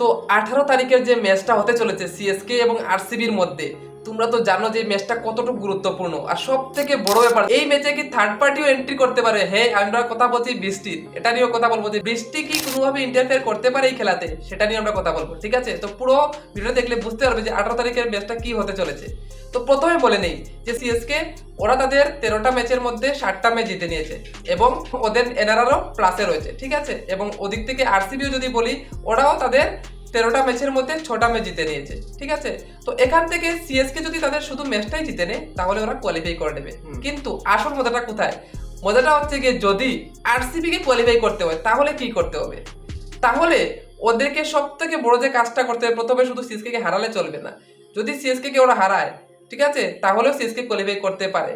তো আঠারো তারিখের যে ম্যাচটা হতে চলেছে সিএসকে এবং আরসিবির মধ্যে তোমরা তো জানো যে ম্যাচটা কতটুকু গুরুত্বপূর্ণ। আর সব থেকে বড় ব্যাপার, এই ম্যাচে কি থার্ড পার্টিও এন্ট্রি করতে পারে? হ্যাঁ আমরা কথা বলছি বৃষ্টির। এটা নিয়েও কথা বলব যে বৃষ্টি কি কোনোভাবে ইন্টারফেয়ার করতে পারে এই খেলাতে? সেটা নিয়ে আমরা কথা বলব, ঠিক আছে? তো পুরো ভিডিও দেখলে বুঝতে পারবে যে আঠারো তারিখের ম্যাচটা কি হতে চলেছে। তো প্রথমে বলে নেই যে সিএসকে ওরা তাদের তেরোটা ম্যাচের মধ্যে ষাটটা ম্যাচ জিতে নিয়েছে এবং ওদের এনআরআরও প্লাসে রয়েছে, ঠিক আছে? এবং ওদিক থেকে আরসিবিও যদি বলি, ওরাও তাদের তেরোটা ম্যাচের মধ্যে ছটা ম্যাচ জিতে নিয়েছে ঠিক আছে? তো এখান থেকে সিএসকে যদি তাদের শুধু ম্যাচটাই জিতে নেয় তাহলে ওরা কোয়ালিফাই করে নেবে। কিন্তু আসল মজাটা কোথায়? মজাটা হচ্ছে গিয়ে যদি আরসিবি কে কোয়ালিফাই করতে হয় তাহলে কি করতে হবে? তাহলে ওদেরকে সব থেকে বড় যে কাজটা করতে হবে প্রথমে শুধু সিএসকে কে হারালে চলবে না। যদি সিএসকে কে ওরা হারায় ঠিক আছে? তাহলেও সিএসকে কোয়ালিফাই করতে পারে।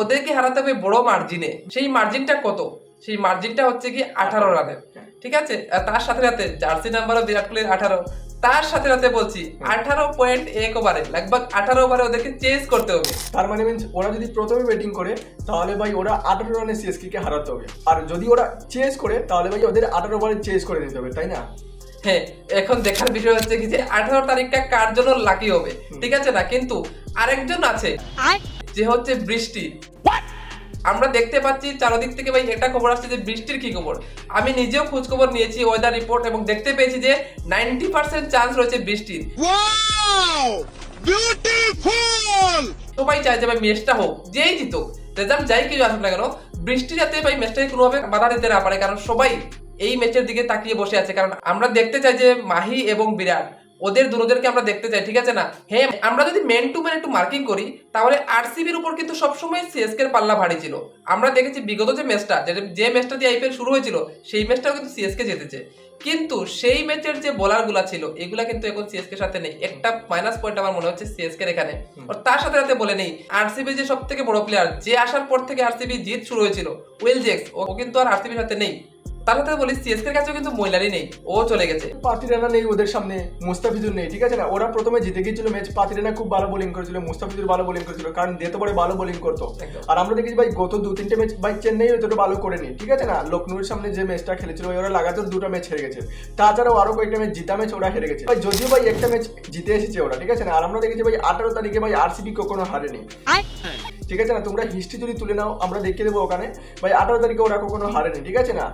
ওদেরকে হারাতে হবে বড় মার্জিনে সেই মার্জিনটা কত? সেই মার্জিনটা হচ্ছে কি আঠারো রানের ঠিক আছে? আর তার সাথে সাথে জার্সি নাম্বারও বিরাট কোহলির আঠারো। তার সাথে সাথে বলছি আঠারো পয়েন্ট এক ওভারে লাগভাগ আঠারো ওভারে ওদেরকে চেঞ্জ করতে হবে। তার মানে মিনস ওরা যদি প্রথমে ব্যাটিং করে তাহলে ভাই ওরা আঠারো রানে সিএসকে কে হারাতে হবে। আর যদি ওরা চেস করে তাহলে ভাই ওদের আঠারো ওভারে চেস করে দিতে হবে তাই না? হ্যাঁ এখন দেখার বিষয় হচ্ছে কি যে আঠারো তারিখটা কার জন্য লাকি হবে? ঠিক আছে না? কিন্তু আরেকজন আছে যে হচ্ছে বৃষ্টি। আমরা দেখতে পাচ্ছি চারদিক থেকে ভাই এটা খবর আসছে যে বৃষ্টির কি খবর। আমি নিজেও খোঁজ খবর নিয়েছি ওয়েদার রিপোর্ট এবং দেখতে পেয়েছি যে নাইনটি পার্সেন্ট চান্স রয়েছে বৃষ্টির! সবাই চায় যে ভাই ম্যাচটা হোক যেই জিতুক রেজাল্ট যাই কিছু আসুক না কেন বৃষ্টি যাতে ভাই ম্যাচটাকে কোনোভাবে বাধা দিতে না পারে কারণ সবাই এই ম্যাচের দিকে তাকিয়ে বসে আছে। কারণ আমরা দেখতে চাই যে মাহি এবং বিরাট ওদের দুজনকে আমরা দেখতে চাই ঠিক আছে না? হ্যাঁ আমরা যদি মেন টু ম্যান একটু মার্কিং করি তাহলে আরসিবির উপর কিন্তু সবসময় সিএসকে এর পাল্লা ভারী ছিল। আমরা দেখেছি বিগত যে ম্যাচটা যে ম্যাচটা দিয়ে আইপিএল শুরু হয়েছিল সেই ম্যাচটাও কিন্তু সিএসকে জিতেছে। কিন্তু সেই ম্যাচের যে বোলারগুলা ছিল এগুলা কিন্তু এখন সিএসকে সাথে নেই। একটা মাইনাস পয়েন্ট আমার মনে হচ্ছে সিএসকে এখানে। আর তার সাথে সাথে বলে নেই আরসিবি যে সব থেকে বড় প্লেয়ার যে আসার পর থেকে আরসিবি জিত শুরু হয়েছিল উইল জেক্স ও কিন্তু আর আরসিবির সাথে নেই। তার সাথে বলি সিএসকে কাছেও কিন্তু মহিলারই নেই ও চলে গেছে। পাতি রানা নেই ওদের সামনে মুস্তাফিজুর নেই ঠিক আছে না? ওরা প্রথমে জিতে গিয়েছিল ম্যাচ পাতি রানা খুব ভালো বোলিং করেছিল মুস্তাফিজুর ভালো বোলিং করেছিল কারণ যেতে পারে ভালো বোলিং করতো। আর আমরা দেখেছি ভাই গত দু তিনটে ম্যাচ ভাই চেন্নাই অতটা ভালো করেনি ঠিক আছে না? লখনৌর সামনে যে ম্যাচটা খেলেছিল ভাই ওরা লাগাতার দুটো ম্যাচ হেরে গেছে। তাছাড়াও আরও কয়েকটা ম্যাচ জিতা ম্যাচ ওরা হেরে গেছে। ভাই যদিও ভাই একটা ম্যাচ জিতে এসেছে ওরা ঠিক আছে না? আর আমরা দেখেছি ভাই আঠারো তারিখে ভাই আরসিবি কখনো হারেনি। ঠিক আছে না? তোমরা হিস্ট্রি যদি তুলে নাও আমরা দেখিয়ে দেবো ওখানে। ভাই আঠারো তারিখে ওরা কখনো হারেনি ঠিক আছে না.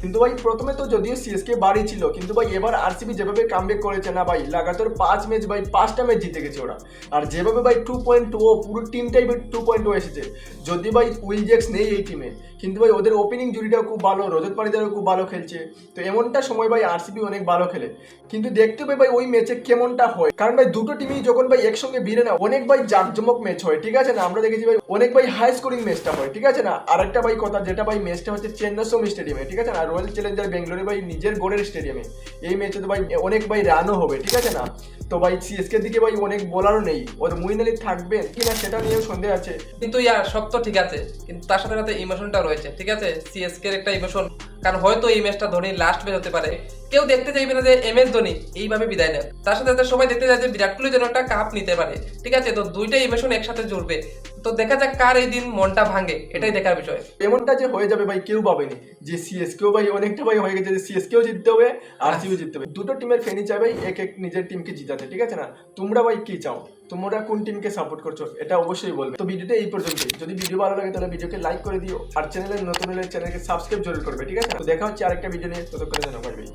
কিন্তু ভাই, প্রথমে তো যদিও সিএসকে বাড়ি ছিল, কিন্তু ভাই, এবার আরসিবি যেভাবে কামব্যাক করেছে না ভাই, লাগাতার পাঁচ ম্যাচ ভাই, পাঁচটা ম্যাচ জিতে গেছে ওরা। আর যেভাবে ভাই টু পয়েন্ট ও, পুরো টিমটাই টু পয়েন্ট ও এসেছে। যদি ভাই উইল জ্যাক্স নেই এই টিমে কিন্তু ভাই, ওদের ওপেনিং জুড়িটাও খুব ভালো, রজত পাড়িদারও খুব ভালো খেলছে। তো এমনটা সময় ভাই আরসিবি অনেক ভালো খেলে। কিন্তু দেখতে হবে ভাই, ওই ম্যাচে কেমনটা হয়। কারণ ভাই, দুটো টিমই যখন ভাই, একসঙ্গে ভিড়ে না, অনেক ভাই জাকজমক ম্যাচ হয়, ঠিক আছে না? আমরা দেখেছি ভাই, অনেক ভাই হাই স্কোরিং ম্যাচটা হয়, ঠিক আছে না? আরেকটা ভাই কথা, যেটা ভাই ম্যাচটা হচ্ছে চেন্নাস্বামী স্টেডিয়ামে ঠিক আছে না? রয়্যাল চ্যালেঞ্জার বেঙ্গলোরে ভাই নিজের গোড়ের স্টেডিয়ামে এই ম্যাচে তো ভাই অনেক ভাই রানও হবে, ঠিক আছে না? তো ভাই সিএসকে দিকে ভাই অনেক বলারও নেই। ওর মুইন আলী থাকবেন কিনা সেটা নিয়ে সন্দেহ আছে। কিন্তু ইয়ার সব তো ঠিক আছে। কিন্তু তার সাথে সাথে ইমোশনটা রয়েছে, ঠিক আছে? সিএসকে এর একটা ইমোশন কারণ হয়তো এই ম্যাচটা ধোনির লাস্ট ম্যাচ হতে পারে। কেউ দেখতে চাইবে না যে এম এস ধোনি এইভাবে বিদায় নেয়। তার সাথে সাথে সবাই দেখতে চায় যে বিরাট কোহলি যেন একটা কাপ নিতে পারে। ঠিক আছে তো দুইটা ইমোশন একসাথে জুড়বে। তো দেখা যাক কার এই দিন মনটা ভাঙে এটাই দেখার বিষয়। এমনটা যে হয়ে যাবে ভাই কেউ ভাবেনি। যে সিএসকেও ভাই অনেকটা ভাই হয়ে গেছে যে সিএসকেও জিততে হবে আর সিও জিততে হবে। দুটো টিমের ফেনি চাই ভাই এক এক নিজের টিমকে জিতাতে। ঠিক আছে না? তোমরা ভাই কি চাও? তোমরা কোন টিমকে সাপোর্ট করছ? এটা অবশ্যই বলবে। তো ভিডিওটা এই পর্যন্তই। যদি ভিডিও ভালো লাগে তাহলে ভিডিওকে লাইক করে দিও। আর চ্যানেলে নতুন হলে চ্যানেলকে সাবস্ক্রাইব জরুর করবে। ঠিক আছে তো দেখা হচ্ছে আরেকটা ভিডিও নিয়ে। ততক্ষণে জানাব ভাই